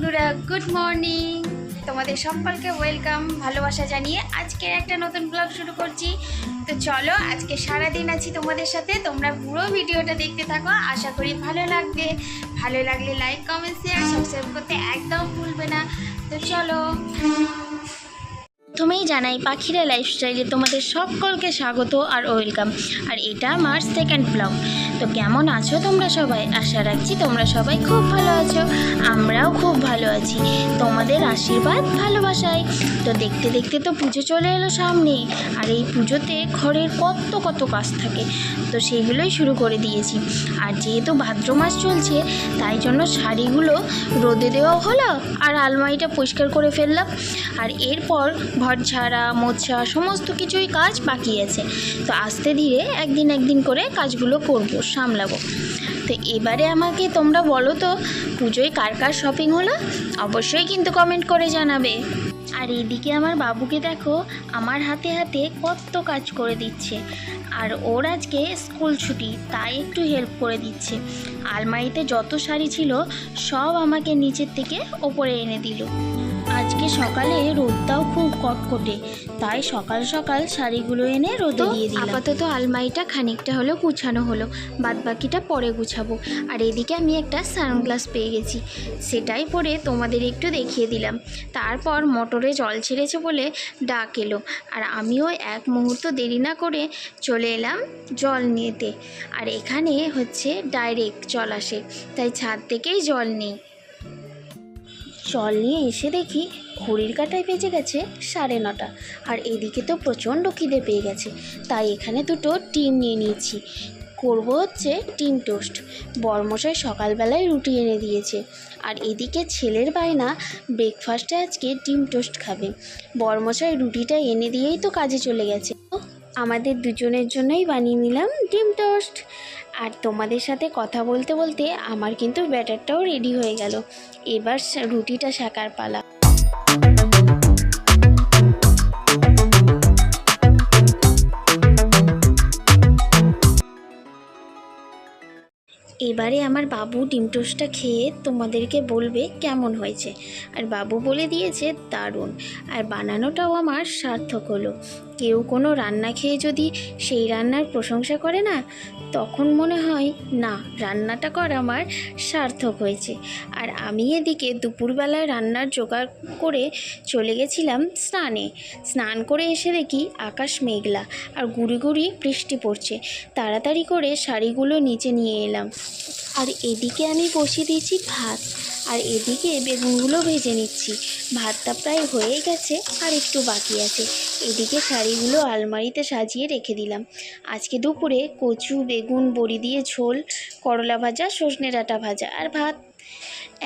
বন্ধুরা good morning তোমাদের সকলকে ওয়েলকাম ভালোবাসা জানিয়ে আজকে একটা নতুন ব্লগ শুরু করছি। তো চলো, আজকে সারা দিন আছি তোমাদের সাথে। তোমরা পুরো ভিডিওটা দেখতে থাকো, আশা করি ভালো লাগবে। ভালো লাগলে লাইক কমেন্ট শেয়ার সাবস্ক্রাইব করতে একদম ভুলবে না। তো চলো। প্রথমেই জানাই, পাখিরা লাইফস্টাইলে তোমাদের সকলকে স্বাগত আর ওয়েলকাম আর এটা আমার সেকেন্ড ব্লগ তো কেমন আছো তোমরা সবাই? আশা রাখছি তোমরা সবাই খুব ভালো আছো। আমরাও খুব ভালো আছি। তোমাদের আশীর্বাদ ভালোবাসায়। তো দেখতে দেখতে তো পুজো চলে এলো সামনে। আর এই পুজোতে ঘরের কত কত কাজ থাকে। তো সেগুলোই শুরু করে দিয়েছি। আর যেহেতু ভাদ্র মাস চলছে, তাই জন্য শাড়িগুলো রোদে দেওয়া হলো আর আলমারিটা পরিষ্কার করে ফেললাম। আর এরপর ঘর ঝাড়া, মোছা, সমস্ত কিছুই কাজ বাকি আছে। তো আস্তে ধীরে একদিন একদিন করে কাজগুলো করব। সামলাবো। তো এবারে আমাকে তোমরা বলো তো, পুজোয় কার কার শপিং হলো? অবশ্যই কিন্তু কমেন্ট করে জানাবে। আর এদিকে আমার বাবুকে দেখো, আমার হাতে হাতে কত কাজ করে দিচ্ছে। আর ওর আজকে স্কুল ছুটি, তাই একটু হেল্প করে দিচ্ছে। আলমারিতে যত শাড়ি ছিল, সব আমাকে নিচের থেকে ওপরে এনে দিল। আজকে সকালে রোদটাও খুব কটকটে। তাই সকাল সকাল শাড়িগুলো এনে রোদে দিয়ে দিলাম। আপাতত আলমারিটা খানিকটা হলেও গুছানো হলো বাদ বাকিটা পরে গুছাবো। আর এদিকে আমি একটা সানগ্লাস পেয়ে গেছি সেটাই পরে তোমাদের একটু দেখিয়ে দিলাম। তারপর মোটরে জল ছেড়েছে বলে ডাক এলো আর আমিও এক মুহূর্ত দেরি না করে চলে এলাম জল নিয়েতে আর এখানে হচ্ছে ডাইরেক্ট জল আসে তাই ছাদ থেকেই জল নিই। জল নিয়ে এসে দেখি ঘড়ির কাঁটায় বেজে গেছে সাড়ে নটা। আর এদিকে তো প্রচণ্ড খিদে পেয়ে গেছে। তাই এখানে দুটো ডিম নিয়ে নিয়েছি। করব হচ্ছে ডিম টোস্ট। বরমশাই সকালবেলায় রুটি এনে দিয়েছে। আর এদিকে ছেলের বায়না ব্রেকফাস্টে আজকে ডিম টোস্ট খাবে। বরমশাই রুটিটা এনে দিয়েই তো কাজে চলে গেছে। আমাদের দুজনের জন্যই বানিয়ে নিলাম ডিম টোস্ট। আর তোমাদের সাথে কথা বলতে বলতে আমার কিন্তু ব্যাটারটাও রেডি হয়ে গেল। এবার রুটিটা শাকার পালা। এবারে আমার বাবু ডিম টোস্টটা খেয়ে তোমাদেরকে বলবে কেমন হয়েছে। আর বাবু বলে দিয়েছে দারুণ। আর বানানোটাও আমার সার্থক হলো। কেউ কোনো রান্না খেয়ে যদি সেই রান্নার প্রশংসা করে না, তখন মনে হয়, না, রান্নাটা করা আমার সার্থক হয়েছে। আর আমি এদিকে দুপুরবেলায় রান্নার জোগাড় করে চলে গেছিলাম স্নানে। স্নান করে এসে দেখি আকাশ মেঘলা আর গুড়ি গুড়ি বৃষ্টি পড়ছে। তাড়াতাড়ি করে শাড়িগুলো নিচে নিয়ে এলাম। আর এদিকে আমি বসিয়ে দিয়েছি ভাত। আর এদিকে বেগুনগুলো ভেজে নিচ্ছি। ভাতটা প্রায় হয়ে গেছে আর একটু বাকি আছে। এদিকে শাড়িগুলো আলমারিতে সাজিয়ে রেখে দিলাম। আজকে দুপুরে কচু, বেগুন, বড়ি দিয়ে ঝোল, করলা ভাজা, সজনে ডাঁটা ভাজা আর ভাত।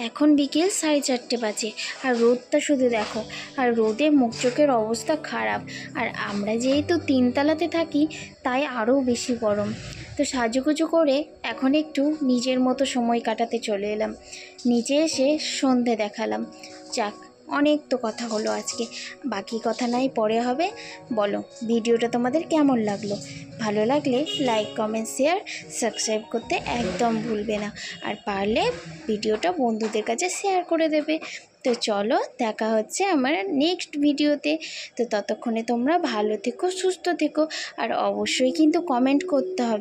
এখন বিকেল সাড়ে চারটে বাজে আর রোদটা শুধু দেখো, আর রোদে মুখ চোখের অবস্থা খারাপ। আর আমরা যেহেতু তিনতলাতে থাকি, তাই আরও বেশি গরম। তো সাজুগুজু করে এখন একটু নিজের মতো সময় কাটাতে চলে এলাম। নিচে এসে সন্ধে দেখালাম। যাক, অনেক তো কথা হলো আজকে। বাকি কথা নাই, পরে হবে। বলো, ভিডিওটা তোমাদের কেমন লাগল? ভালো লাগলে লাইক কমেন্ট শেয়ার সাবস্ক্রাইব করতে একদম ভুলবে না। আর পারলে ভিডিওটা বন্ধুদের কাছে শেয়ার করে দেবে। তো চলো, দেখা হচ্ছে আমার নেক্সট ভিডিওতে। তো ততক্ষণে তোমরা ভালো থেকো, সুস্থ থেকো। আর অবশ্যই কিন্তু কমেন্ট করতে হবে।